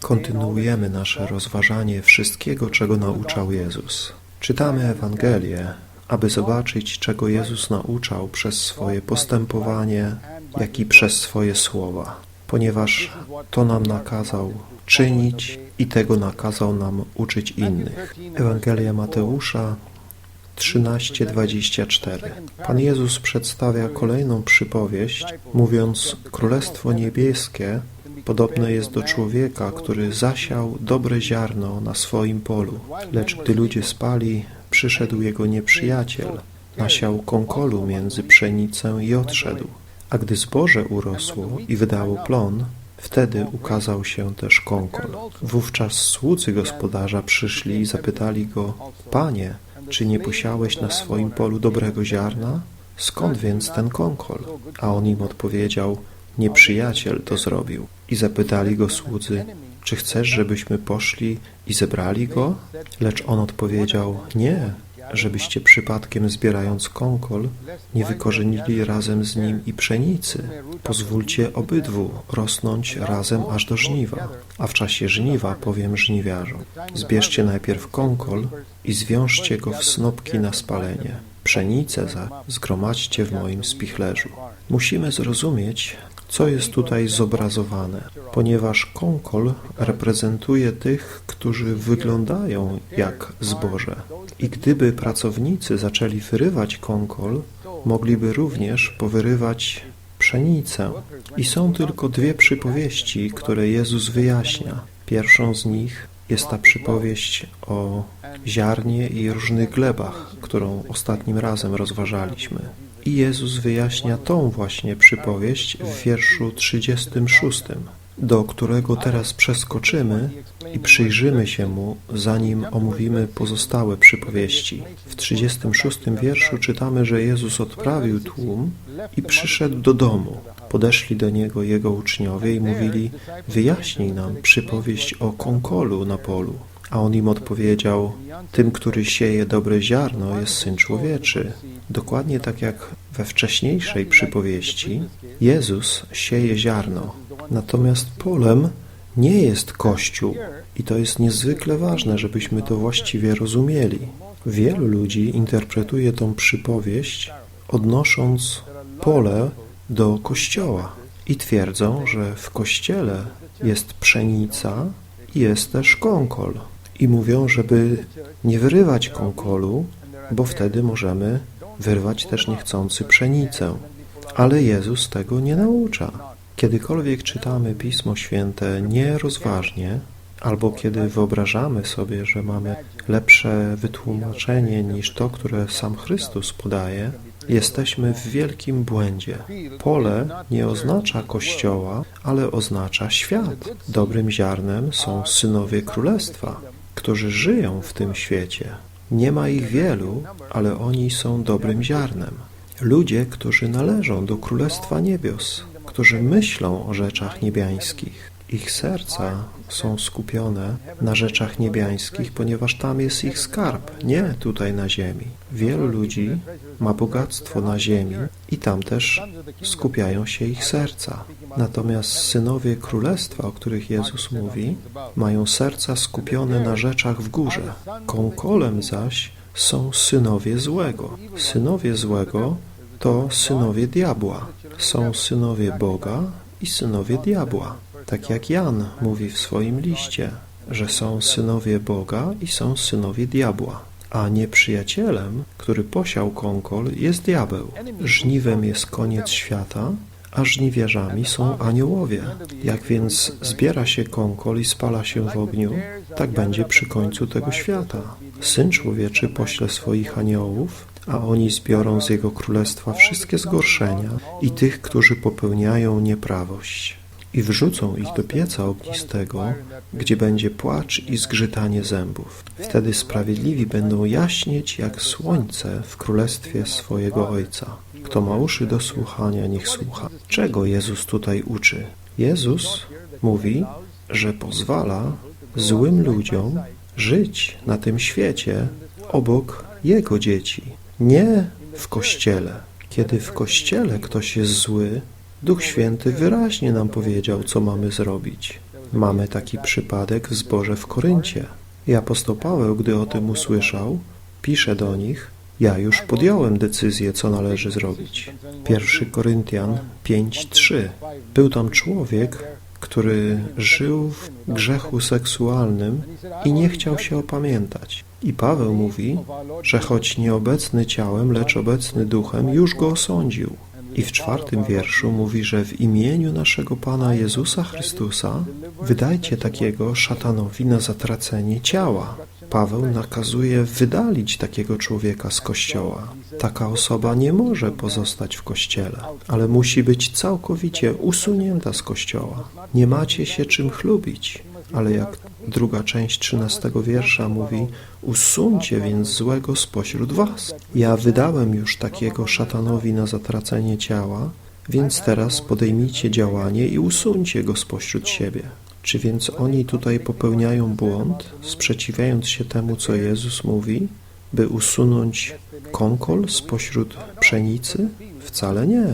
Kontynuujemy nasze rozważanie wszystkiego, czego nauczał Jezus. Czytamy Ewangelię, aby zobaczyć, czego Jezus nauczał przez swoje postępowanie, jak i przez swoje słowa, ponieważ to nam nakazał czynić i tego nakazał nam uczyć innych. Ewangelia Mateusza 13:24. Pan Jezus przedstawia kolejną przypowieść, mówiąc: Królestwo niebieskie podobne jest do człowieka, który zasiał dobre ziarno na swoim polu. Lecz gdy ludzie spali, przyszedł jego nieprzyjaciel, nasiał kąkolu między pszenicę i odszedł. A gdy zboże urosło i wydało plon, Wtedy ukazał się też kąkol. Wówczas słudzy gospodarza przyszli i zapytali go, Panie, czy nie posiałeś na swoim polu dobrego ziarna? Skąd więc ten kąkol? A on im odpowiedział, nieprzyjaciel to zrobił. I zapytali go słudzy, czy chcesz, żebyśmy poszli i zebrali go? Lecz on odpowiedział, nie, żebyście przypadkiem zbierając kąkol nie wykorzenili razem z nim i pszenicy. Pozwólcie obydwu rosnąć razem aż do żniwa, a w czasie żniwa powiem żniwiarzom. Zbierzcie najpierw kąkol i zwiążcie go w snopki na spalenie. Pszenicę za zgromadźcie w moim spichlerzu. Musimy zrozumieć, co jest tutaj zobrazowane, ponieważ kąkol reprezentuje tych, którzy wyglądają jak zboże. I gdyby pracownicy zaczęli wyrywać kąkol, mogliby również powyrywać pszenicę. I są tylko dwie przypowieści, które Jezus wyjaśnia. Pierwszą z nich jest ta przypowieść o ziarnie i różnych glebach, którą ostatnim razem rozważaliśmy. I Jezus wyjaśnia tą właśnie przypowieść w wierszu 36, do którego teraz przeskoczymy i przyjrzymy się mu, zanim omówimy pozostałe przypowieści. W 36 wierszu czytamy, że Jezus odprawił tłum i przyszedł do domu. Podeszli do niego jego uczniowie i mówili: Wyjaśnij nam przypowieść o kąkolu na polu. A on im odpowiedział: Tym, który sieje dobre ziarno, jest syn człowieczy. Dokładnie tak jak we wcześniejszej przypowieści, Jezus sieje ziarno, natomiast polem nie jest Kościół. I to jest niezwykle ważne, żebyśmy to właściwie rozumieli. Wielu ludzi interpretuje tą przypowieść odnosząc pole do Kościoła i twierdzą, że w Kościele jest pszenica i jest też kąkol. I mówią, żeby nie wyrywać kąkolu, bo wtedy możemy wyrwać też niechcący pszenicę. Ale Jezus tego nie naucza. Kiedykolwiek czytamy Pismo Święte nierozważnie, albo kiedy wyobrażamy sobie, że mamy lepsze wytłumaczenie niż to, które sam Chrystus podaje, jesteśmy w wielkim błędzie. Pole nie oznacza Kościoła, ale oznacza świat. Dobrym ziarnem są synowie Królestwa, którzy żyją w tym świecie. Nie ma ich wielu, ale oni są dobrym ziarnem. Ludzie, którzy należą do Królestwa Niebios, którzy myślą o rzeczach niebiańskich. Ich serca są skupione na rzeczach niebiańskich, ponieważ tam jest ich skarb, nie tutaj na ziemi. Wielu ludzi ma bogactwo na ziemi i tam też skupiają się ich serca. Natomiast synowie królestwa, o których Jezus mówi, mają serca skupione na rzeczach w górze. Kąkolem zaś są synowie złego. Synowie złego to synowie diabła. Są synowie Boga i synowie diabła. Tak jak Jan mówi w swoim liście, że są synowie Boga i są synowie diabła. A nieprzyjacielem, który posiał kąkol, jest diabeł. Żniwem jest koniec świata, a żniwiarzami są aniołowie. Jak więc zbiera się kąkol i spala się w ogniu, tak będzie przy końcu tego świata. Syn człowieczy pośle swoich aniołów, a oni zbiorą z jego królestwa wszystkie zgorszenia i tych, którzy popełniają nieprawość i wrzucą ich do pieca ognistego, gdzie będzie płacz i zgrzytanie zębów. Wtedy sprawiedliwi będą jaśnieć jak słońce w królestwie swojego Ojca. Kto ma uszy do słuchania, niech słucha. Czego Jezus tutaj uczy? Jezus mówi, że pozwala złym ludziom żyć na tym świecie obok Jego dzieci, nie w Kościele. Kiedy w Kościele ktoś jest zły, Duch Święty wyraźnie nam powiedział, co mamy zrobić. Mamy taki przypadek w zborze w Koryncie. I apostoł Paweł, gdy o tym usłyszał, pisze do nich, ja już podjąłem decyzję, co należy zrobić. 1 Koryntian 5:3. Był tam człowiek, który żył w grzechu seksualnym i nie chciał się opamiętać. I Paweł mówi, że choć nieobecny ciałem, lecz obecny duchem, już go osądził. I w czwartym wierszu mówi, że w imieniu naszego Pana Jezusa Chrystusa wydajcie takiego szatanowi na zatracenie ciała. Paweł nakazuje wydalić takiego człowieka z kościoła. Taka osoba nie może pozostać w kościele, ale musi być całkowicie usunięta z kościoła. Nie macie się czym chlubić, ale jak druga część trzynastego wiersza mówi, usuńcie więc złego spośród was. Ja wydałem już takiego szatanowi na zatracenie ciała, więc teraz podejmijcie działanie i usuńcie go spośród siebie. Czy więc oni tutaj popełniają błąd, sprzeciwiając się temu, co Jezus mówi, by usunąć kąkol spośród pszenicy? Wcale nie,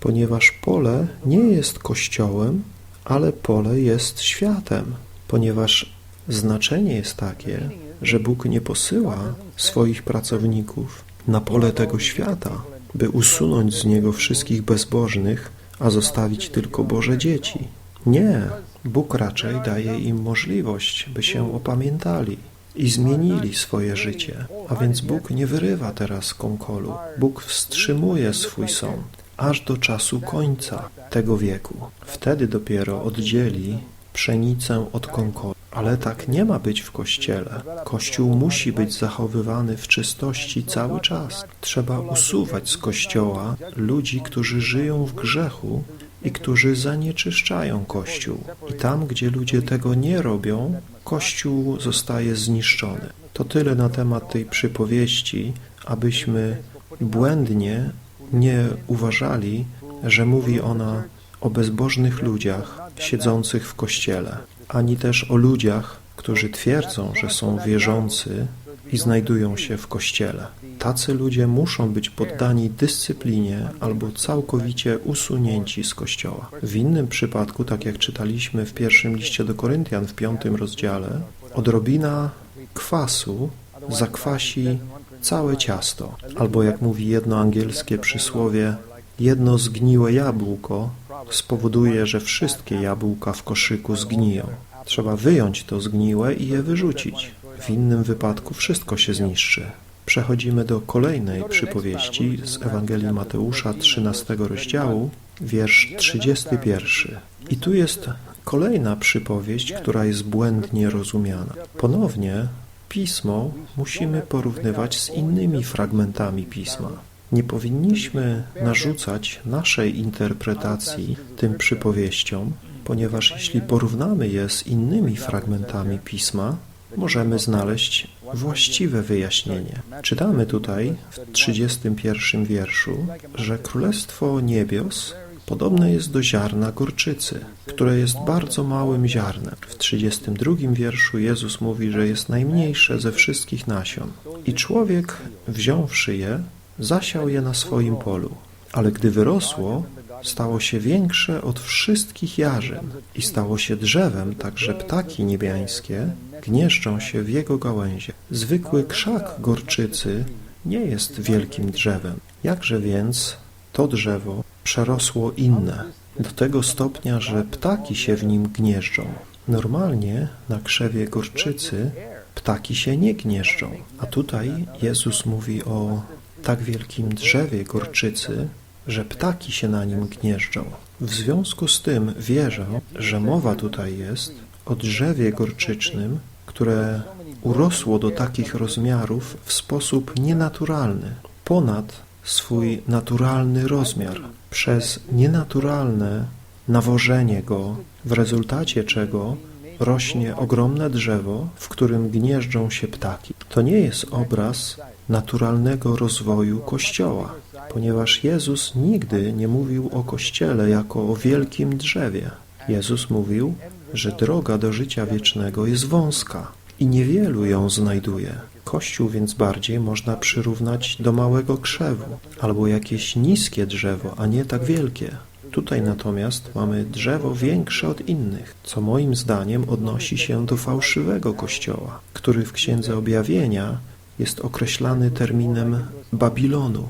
ponieważ pole nie jest kościołem, ale pole jest światem, ponieważ znaczenie jest takie, że Bóg nie posyła swoich pracowników na pole tego świata, by usunąć z niego wszystkich bezbożnych, a zostawić tylko Boże dzieci. Nie, Bóg raczej daje im możliwość, by się opamiętali i zmienili swoje życie. A więc Bóg nie wyrywa teraz kąkolu. Bóg wstrzymuje swój sąd aż do czasu końca tego wieku. Wtedy dopiero oddzieli pszenicę od kąkolu. Ale tak nie ma być w Kościele. Kościół musi być zachowywany w czystości cały czas. Trzeba usuwać z Kościoła ludzi, którzy żyją w grzechu i którzy zanieczyszczają Kościół. I tam, gdzie ludzie tego nie robią, Kościół zostaje zniszczony. To tyle na temat tej przypowieści, abyśmy błędnie nie uważali, że mówi ona o bezbożnych ludziach siedzących w Kościele, ani też o ludziach, którzy twierdzą, że są wierzący i znajdują się w Kościele. Tacy ludzie muszą być poddani dyscyplinie albo całkowicie usunięci z Kościoła. W innym przypadku, tak jak czytaliśmy w pierwszym liście do Koryntian w piątym rozdziale, odrobina kwasu zakwasi całe ciasto. Albo jak mówi jedno angielskie przysłowie, jedno zgniłe jabłko spowoduje, że wszystkie jabłka w koszyku zgniją. Trzeba wyjąć to zgniłe i je wyrzucić. W innym wypadku wszystko się zniszczy. Przechodzimy do kolejnej przypowieści z Ewangelii Mateusza 13 rozdziału, wiersz 31. I tu jest kolejna przypowieść, która jest błędnie rozumiana. Ponownie Pismo musimy porównywać z innymi fragmentami Pisma. Nie powinniśmy narzucać naszej interpretacji tym przypowieściom, ponieważ jeśli porównamy je z innymi fragmentami Pisma, możemy znaleźć właściwe wyjaśnienie. Czytamy tutaj w 31 wierszu, że Królestwo Niebios podobne jest do ziarna gorczycy, które jest bardzo małym ziarnem. W 32 wierszu Jezus mówi, że jest najmniejsze ze wszystkich nasion. I człowiek, wziąwszy je, zasiał je na swoim polu. Ale gdy wyrosło, stało się większe od wszystkich jarzyn i stało się drzewem, tak że ptaki niebiańskie gnieżdżą się w jego gałęzie. Zwykły krzak gorczycy nie jest wielkim drzewem. Jakże więc to drzewo przerosło inne, do tego stopnia, że ptaki się w nim gnieżdżą. Normalnie na krzewie gorczycy ptaki się nie gnieżdżą, a tutaj Jezus mówi o tak wielkim drzewie gorczycy, że ptaki się na nim gnieżdżą. W związku z tym wierzę, że mowa tutaj jest o drzewie gorczycznym, które urosło do takich rozmiarów w sposób nienaturalny, ponad swój naturalny rozmiar, przez nienaturalne nawożenie go, w rezultacie czego rośnie ogromne drzewo, w którym gnieżdżą się ptaki. To nie jest obraz naturalnego rozwoju Kościoła, ponieważ Jezus nigdy nie mówił o Kościele jako o wielkim drzewie. Jezus mówił, że droga do życia wiecznego jest wąska i niewielu ją znajduje. Kościół więc bardziej można przyrównać do małego krzewu albo jakieś niskie drzewo, a nie tak wielkie. Tutaj natomiast mamy drzewo większe od innych, co moim zdaniem odnosi się do fałszywego kościoła, który w Księdze Objawienia jest określany terminem Babilonu,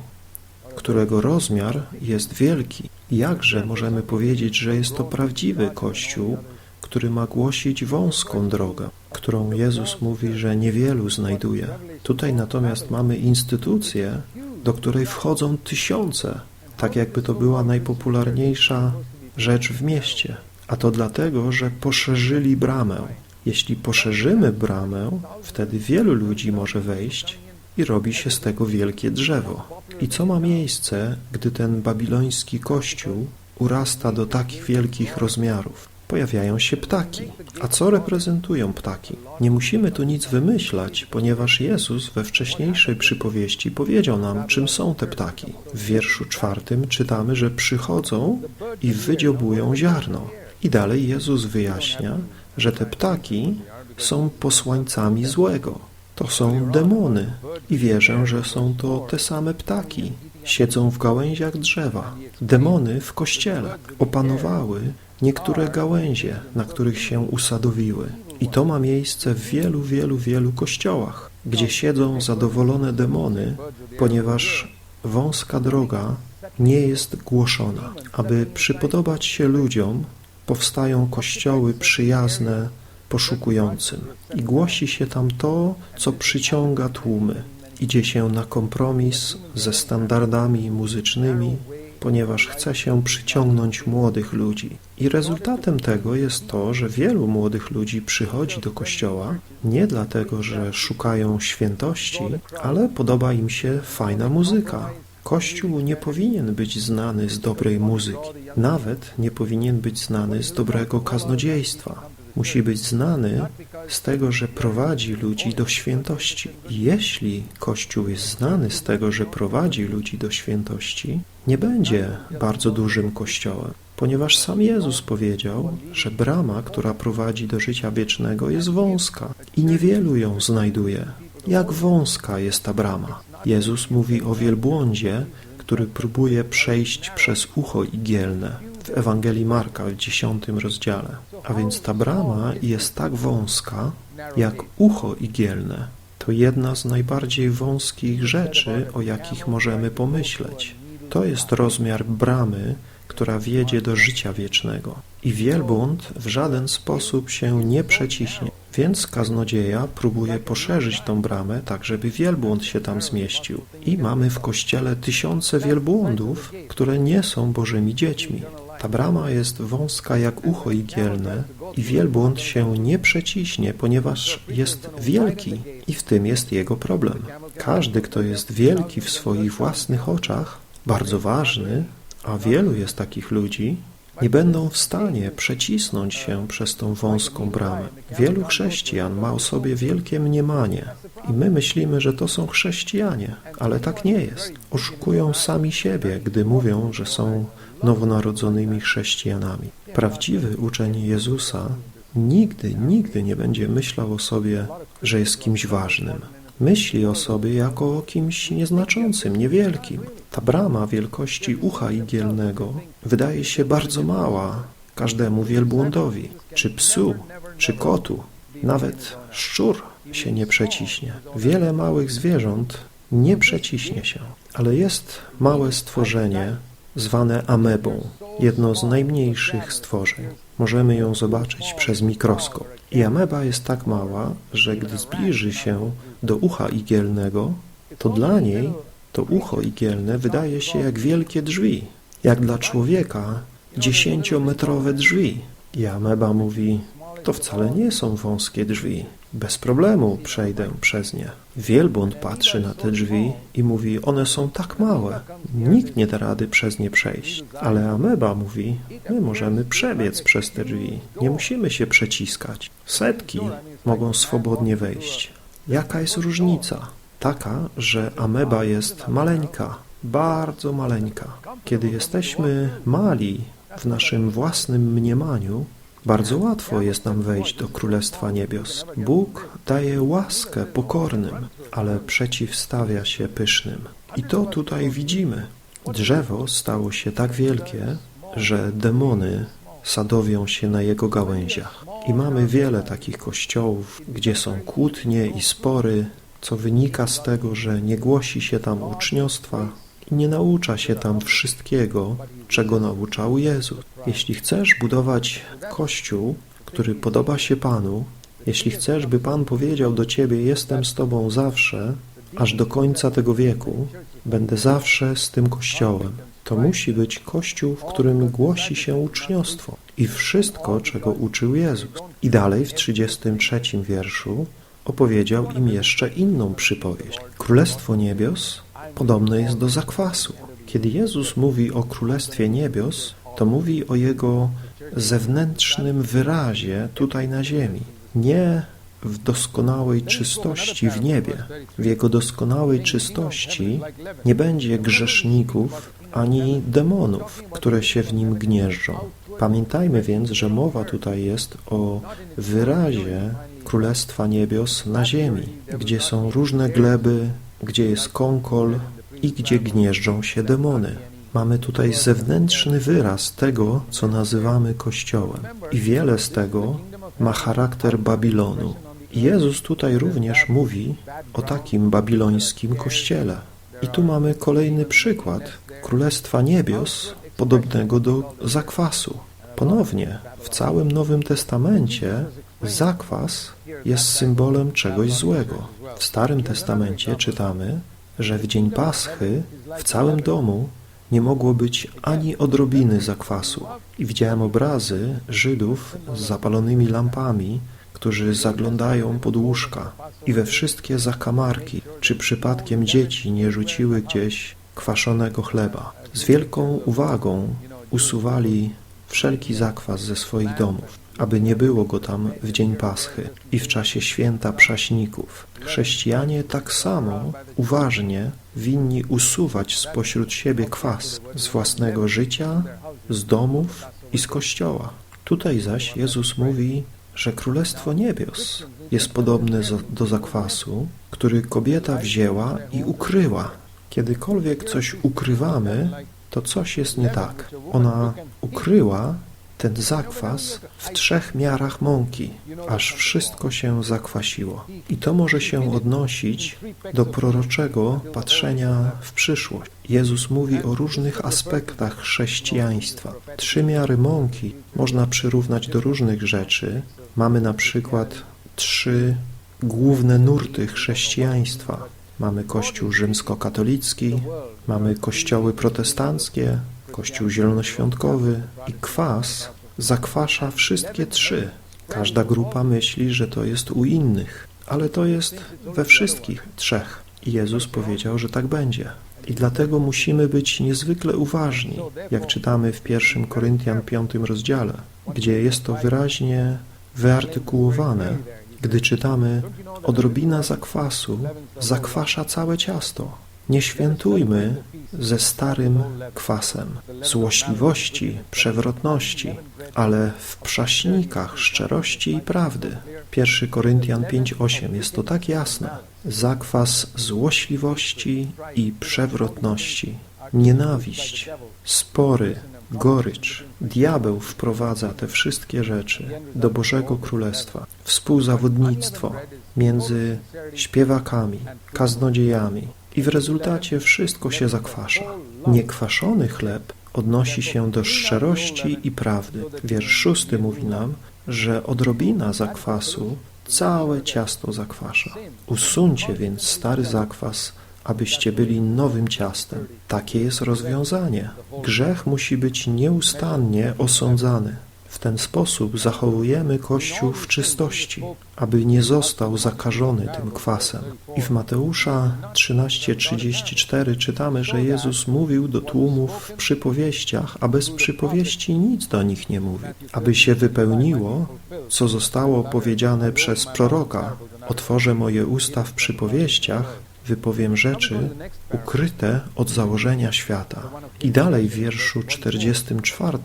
którego rozmiar jest wielki. Jakże możemy powiedzieć, że jest to prawdziwy kościół, który ma głosić wąską drogę, którą Jezus mówi, że niewielu znajduje. Tutaj natomiast mamy instytucję, do której wchodzą tysiące, tak jakby to była najpopularniejsza rzecz w mieście. A to dlatego, że poszerzyli bramę. Jeśli poszerzymy bramę, wtedy wielu ludzi może wejść i robi się z tego wielkie drzewo. I co ma miejsce, gdy ten babiloński kościół urasta do takich wielkich rozmiarów? Pojawiają się ptaki. A co reprezentują ptaki? Nie musimy tu nic wymyślać, ponieważ Jezus we wcześniejszej przypowieści powiedział nam, czym są te ptaki. W wierszu czwartym czytamy, że przychodzą i wydziobują ziarno. I dalej Jezus wyjaśnia, że te ptaki są posłańcami złego. To są demony i wierzę, że są to te same ptaki. Siedzą w gałęziach drzewa. Demony w kościele opanowały niektóre gałęzie, na których się usadowiły. I to ma miejsce w wielu, wielu, wielu kościołach, gdzie siedzą zadowolone demony, ponieważ wąska droga nie jest głoszona. Aby przypodobać się ludziom, powstają kościoły przyjazne poszukującym i głosi się tam to, co przyciąga tłumy. Idzie się na kompromis ze standardami muzycznymi, ponieważ chce się przyciągnąć młodych ludzi. I rezultatem tego jest to, że wielu młodych ludzi przychodzi do kościoła nie dlatego, że szukają świętości, ale podoba im się fajna muzyka. Kościół nie powinien być znany z dobrej muzyki, nawet nie powinien być znany z dobrego kaznodziejstwa. Musi być znany z tego, że prowadzi ludzi do świętości. Jeśli Kościół jest znany z tego, że prowadzi ludzi do świętości, nie będzie bardzo dużym kościołem, ponieważ sam Jezus powiedział, że brama, która prowadzi do życia wiecznego, jest wąska i niewielu ją znajduje. Jak wąska jest ta brama? Jezus mówi o wielbłądzie, który próbuje przejść przez ucho igielne w Ewangelii Marka w dziesiątym rozdziale. A więc ta brama jest tak wąska, jak ucho igielne. To jedna z najbardziej wąskich rzeczy, o jakich możemy pomyśleć. To jest rozmiar bramy, która wiedzie do życia wiecznego. I wielbłąd w żaden sposób się nie przeciśnie. Więc kaznodzieja próbuje poszerzyć tą bramę, tak żeby wielbłąd się tam zmieścił. I mamy w kościele tysiące wielbłądów, które nie są Bożymi dziećmi. Ta brama jest wąska jak ucho igielne i wielbłąd się nie przeciśnie, ponieważ jest wielki i w tym jest jego problem. Każdy, kto jest wielki w swoich własnych oczach, bardzo ważny, a wielu jest takich ludzi, nie będą w stanie przecisnąć się przez tą wąską bramę. Wielu chrześcijan ma o sobie wielkie mniemanie i my myślimy, że to są chrześcijanie, ale tak nie jest. Oszukują sami siebie, gdy mówią, że są nowonarodzonymi chrześcijanami. Prawdziwy uczeń Jezusa nigdy, nigdy nie będzie myślał o sobie, że jest kimś ważnym. Myśli o sobie jako o kimś nieznaczącym, niewielkim. Ta brama wielkości ucha igielnego wydaje się bardzo mała każdemu wielbłądowi, czy psu, czy kotu. Nawet szczur się nie przeciśnie. Wiele małych zwierząt nie przeciśnie się, ale jest małe stworzenie zwane amebą, jedno z najmniejszych stworzeń. Możemy ją zobaczyć przez mikroskop. I ameba jest tak mała, że gdy zbliży się do ucha igielnego, to dla niej to ucho igielne wydaje się jak wielkie drzwi, jak dla człowieka dziesięciometrowe drzwi. I ameba mówi, to wcale nie są wąskie drzwi. Bez problemu przejdę przez nie. Wielbłąd patrzy na te drzwi i mówi, one są tak małe, nikt nie da rady przez nie przejść. Ale ameba mówi, my możemy przebiec przez te drzwi, nie musimy się przeciskać. Setki mogą swobodnie wejść. Jaka jest różnica? Taka, że ameba jest maleńka, bardzo maleńka. Kiedy jesteśmy mali w naszym własnym mniemaniu, bardzo łatwo jest nam wejść do Królestwa Niebios. Bóg daje łaskę pokornym, ale przeciwstawia się pysznym. I to tutaj widzimy. Drzewo stało się tak wielkie, że demony sadowią się na jego gałęziach. I mamy wiele takich kościołów, gdzie są kłótnie i spory, co wynika z tego, że nie głosi się tam uczniostwa i nie naucza się tam wszystkiego, czego nauczał Jezus. Jeśli chcesz budować kościół, który podoba się Panu, jeśli chcesz, by Pan powiedział do ciebie: Jestem z Tobą zawsze, aż do końca tego wieku, będę zawsze z tym kościołem, to musi być kościół, w którym głosi się uczniostwo i wszystko, czego uczył Jezus. I dalej w 33 wierszu opowiedział im jeszcze inną przypowieść. Królestwo niebios podobne jest do zakwasu. Kiedy Jezus mówi o Królestwie Niebios, to mówi o Jego zewnętrznym wyrazie tutaj na ziemi. Nie w doskonałej czystości w niebie. W Jego doskonałej czystości nie będzie grzeszników ani demonów, które się w nim gnieżdżą. Pamiętajmy więc, że mowa tutaj jest o wyrazie Królestwa Niebios na ziemi, gdzie są różne gleby, gdzie jest kąkol i gdzie gnieżdżą się demony. Mamy tutaj zewnętrzny wyraz tego, co nazywamy Kościołem. I wiele z tego ma charakter Babilonu. Jezus tutaj również mówi o takim babilońskim kościele. I tu mamy kolejny przykład Królestwa Niebios podobnego do zakwasu. Ponownie w całym Nowym Testamencie zakwas jest symbolem czegoś złego. W Starym Testamencie czytamy, że w dzień Paschy w całym domu nie mogło być ani odrobiny zakwasu. I widziałem obrazy Żydów z zapalonymi lampami, którzy zaglądają pod łóżka i we wszystkie zakamarki, czy przypadkiem dzieci nie rzuciły gdzieś kwaszonego chleba. Z wielką uwagą usuwali wszelki zakwas ze swoich domów, aby nie było go tam w dzień Paschy i w czasie święta prześników. Chrześcijanie tak samo uważnie winni usuwać spośród siebie kwas z własnego życia, z domów i z kościoła. Tutaj zaś Jezus mówi, że Królestwo Niebios jest podobne do zakwasu, który kobieta wzięła i ukryła. Kiedykolwiek coś ukrywamy, to coś jest nie tak. Ona ukryła ten zakwas w trzech miarach mąki, aż wszystko się zakwasiło. I to może się odnosić do proroczego patrzenia w przyszłość. Jezus mówi o różnych aspektach chrześcijaństwa. Trzy miary mąki można przyrównać do różnych rzeczy. Mamy na przykład trzy główne nurty chrześcijaństwa. Mamy Kościół rzymskokatolicki, mamy kościoły protestanckie, Kościół zielonoświątkowy i kwas zakwasza wszystkie trzy. Każda grupa myśli, że to jest u innych, ale to jest we wszystkich trzech. Jezus powiedział, że tak będzie. I dlatego musimy być niezwykle uważni, jak czytamy w 1 Koryntian 5 rozdziale, gdzie jest to wyraźnie wyartykułowane, gdy czytamy odrobina zakwasu zakwasza całe ciasto. Nie świętujmy ze starym kwasem złośliwości, przewrotności, ale w przaśnikach szczerości i prawdy. 1 Koryntian 5:8 jest to tak jasne. Zakwas złośliwości i przewrotności, nienawiść, spory, gorycz. Diabeł wprowadza te wszystkie rzeczy do Bożego Królestwa. Współzawodnictwo między śpiewakami, kaznodziejami, i w rezultacie wszystko się zakwasza. Niekwaszony chleb odnosi się do szczerości i prawdy. Wiersz szósty mówi nam, że odrobina zakwasu całe ciasto zakwasza. Usuńcie więc stary zakwas, abyście byli nowym ciastem. Takie jest rozwiązanie. Grzech musi być nieustannie osądzany. W ten sposób zachowujemy Kościół w czystości, aby nie został zakażony tym kwasem. I w Mateusza 13:34 czytamy, że Jezus mówił do tłumów w przypowieściach, a bez przypowieści nic do nich nie mówi, aby się wypełniło, co zostało powiedziane przez proroka. Otworzę moje usta w przypowieściach, wypowiem rzeczy ukryte od założenia świata. I dalej w wierszu 44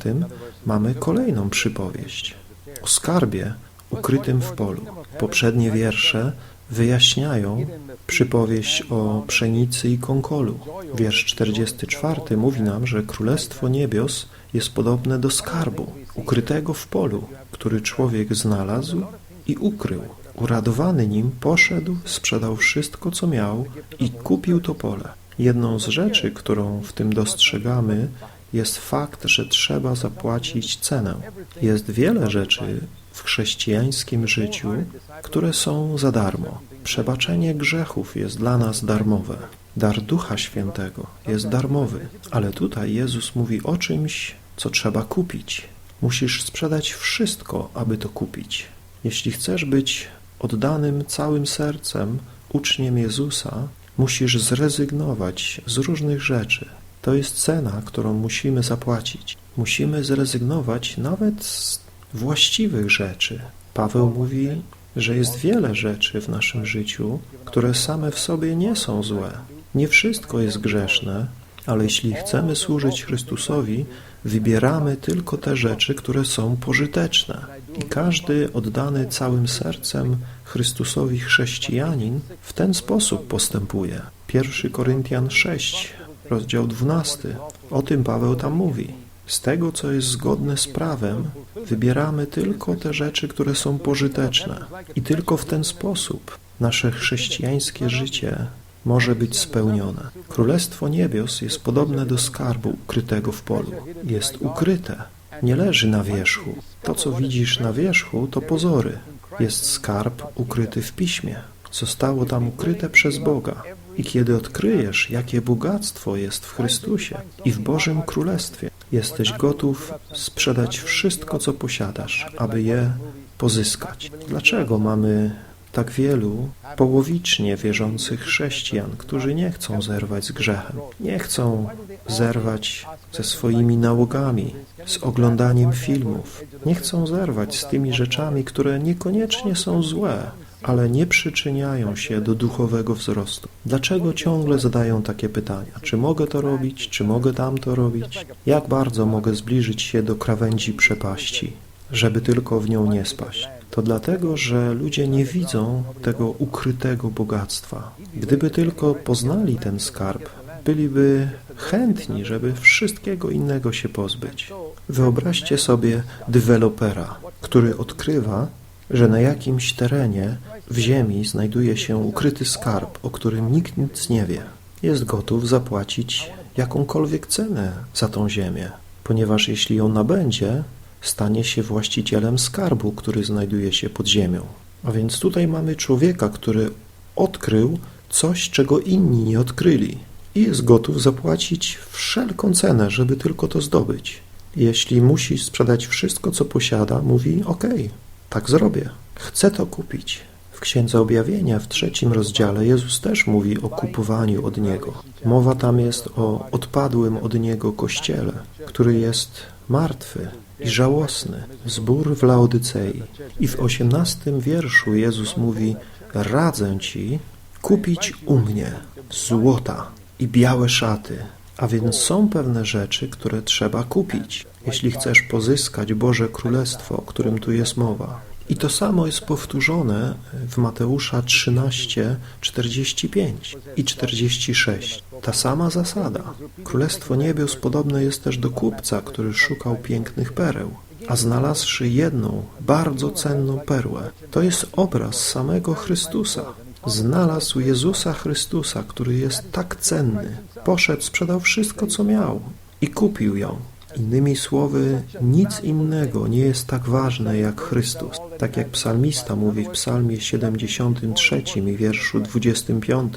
mamy kolejną przypowieść o skarbie ukrytym w polu. Poprzednie wiersze wyjaśniają przypowieść o pszenicy i konkolu. Wiersz 44 mówi nam, że Królestwo Niebios jest podobne do skarbu ukrytego w polu, który człowiek znalazł i ukrył. Uradowany nim poszedł, sprzedał wszystko, co miał i kupił to pole. Jedną z rzeczy, którą w tym dostrzegamy, jest fakt, że trzeba zapłacić cenę. Jest wiele rzeczy w chrześcijańskim życiu, które są za darmo. Przebaczenie grzechów jest dla nas darmowe. Dar Ducha Świętego jest darmowy, ale tutaj Jezus mówi o czymś, co trzeba kupić. Musisz sprzedać wszystko, aby to kupić. Jeśli chcesz być oddanym całym sercem uczniem Jezusa, musisz zrezygnować z różnych rzeczy. To jest cena, którą musimy zapłacić. Musimy zrezygnować nawet z właściwych rzeczy. Paweł mówi, że jest wiele rzeczy w naszym życiu, które same w sobie nie są złe. Nie wszystko jest grzeszne, ale jeśli chcemy służyć Chrystusowi, wybieramy tylko te rzeczy, które są pożyteczne. I każdy oddany całym sercem Chrystusowi chrześcijanin w ten sposób postępuje. 1 Koryntian 6, rozdział 12. O tym Paweł tam mówi. Z tego, co jest zgodne z prawem, wybieramy tylko te rzeczy, które są pożyteczne. I tylko w ten sposób nasze chrześcijańskie życie może być spełnione. Królestwo niebios jest podobne do skarbu ukrytego w polu. Jest ukryte, nie leży na wierzchu. To, co widzisz na wierzchu, to pozory. Jest skarb ukryty w piśmie. Zostało tam ukryte przez Boga. I kiedy odkryjesz, jakie bogactwo jest w Chrystusie i w Bożym Królestwie, jesteś gotów sprzedać wszystko, co posiadasz, aby je pozyskać. Dlaczego mamy tak wielu połowicznie wierzących chrześcijan, którzy nie chcą zerwać z grzechem, nie chcą zerwać ze swoimi nałogami, z oglądaniem filmów, nie chcą zerwać z tymi rzeczami, które niekoniecznie są złe, ale nie przyczyniają się do duchowego wzrostu. Dlaczego ciągle zadają takie pytania? Czy mogę to robić? Czy mogę tamto robić? Jak bardzo mogę zbliżyć się do krawędzi przepaści, żeby tylko w nią nie spaść? To dlatego, że ludzie nie widzą tego ukrytego bogactwa. Gdyby tylko poznali ten skarb, byliby chętni, żeby wszystkiego innego się pozbyć. Wyobraźcie sobie dewelopera, który odkrywa, że na jakimś terenie w ziemi znajduje się ukryty skarb, o którym nikt nic nie wie. Jest gotów zapłacić jakąkolwiek cenę za tą ziemię, ponieważ jeśli ją nabędzie, stanie się właścicielem skarbu, który znajduje się pod ziemią. A więc tutaj mamy człowieka, który odkrył coś, czego inni nie odkryli i jest gotów zapłacić wszelką cenę, żeby tylko to zdobyć. Jeśli musi sprzedać wszystko, co posiada, mówi: OK, tak zrobię, chcę to kupić. W Księdze Objawienia w trzecim rozdziale Jezus też mówi o kupowaniu od Niego. Mowa tam jest o odpadłym od Niego Kościele, który jest martwy, i żałosny zbór w Laodycei. I w osiemnastym wierszu Jezus mówi radzę Ci kupić u mnie złota i białe szaty. A więc są pewne rzeczy, które trzeba kupić, jeśli chcesz pozyskać Boże Królestwo, o którym tu jest mowa. I to samo jest powtórzone w Mateusza 13, 45 i 46. Ta sama zasada. Królestwo niebios podobne jest też do kupca, który szukał pięknych pereł, a znalazłszy jedną, bardzo cenną perłę. To jest obraz samego Chrystusa. Znalazł Jezusa Chrystusa, który jest tak cenny. Poszedł, sprzedał wszystko, co miał i kupił ją. Innymi słowy, nic innego nie jest tak ważne jak Chrystus. Tak jak psalmista mówi w psalmie 73 i wierszu 25.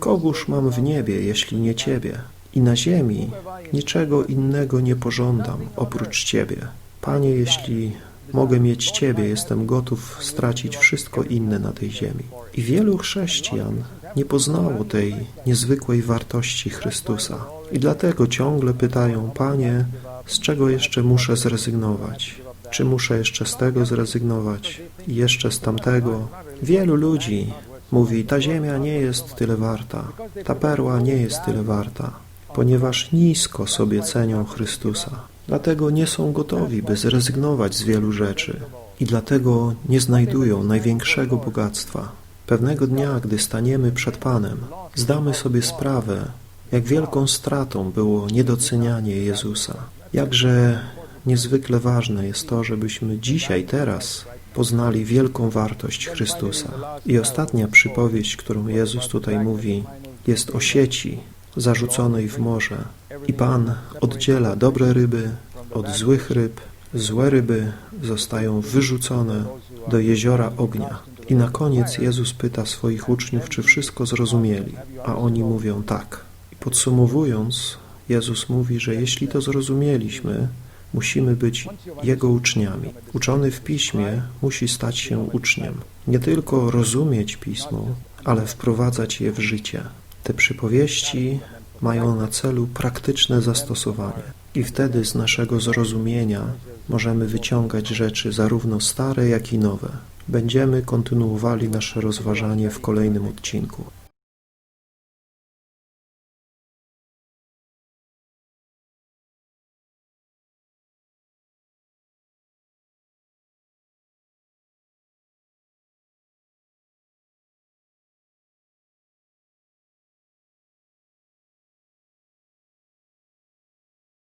Kogóż mam w niebie, jeśli nie Ciebie? I na ziemi niczego innego nie pożądam oprócz Ciebie. Panie, jeśli mogę mieć Ciebie, jestem gotów stracić wszystko inne na tej ziemi. I wielu chrześcijan nie poznało tej niezwykłej wartości Chrystusa. I dlatego ciągle pytają, Panie, z czego jeszcze muszę zrezygnować? Czy muszę jeszcze z tego zrezygnować i jeszcze z tamtego? Wielu ludzi mówi, ta ziemia nie jest tyle warta, ta perła nie jest tyle warta, ponieważ nisko sobie cenią Chrystusa. Dlatego nie są gotowi, by zrezygnować z wielu rzeczy i dlatego nie znajdują największego bogactwa. Pewnego dnia, gdy staniemy przed Panem, zdamy sobie sprawę, jak wielką stratą było niedocenianie Jezusa. Jakże niezwykle ważne jest to, żebyśmy dzisiaj, teraz poznali wielką wartość Chrystusa. I ostatnia przypowieść, którą Jezus tutaj mówi, jest o sieci zarzuconej w morze. I Pan oddziela dobre ryby od złych ryb. Złe ryby zostają wyrzucone do jeziora ognia. I na koniec Jezus pyta swoich uczniów, czy wszystko zrozumieli, a oni mówią tak. Podsumowując, Jezus mówi, że jeśli to zrozumieliśmy, musimy być Jego uczniami. Uczony w Piśmie musi stać się uczniem. Nie tylko rozumieć Pismo, ale wprowadzać je w życie. Te przypowieści mają na celu praktyczne zastosowanie. I wtedy z naszego zrozumienia możemy wyciągać rzeczy zarówno stare, jak i nowe. Będziemy kontynuowali nasze rozważanie w kolejnym odcinku.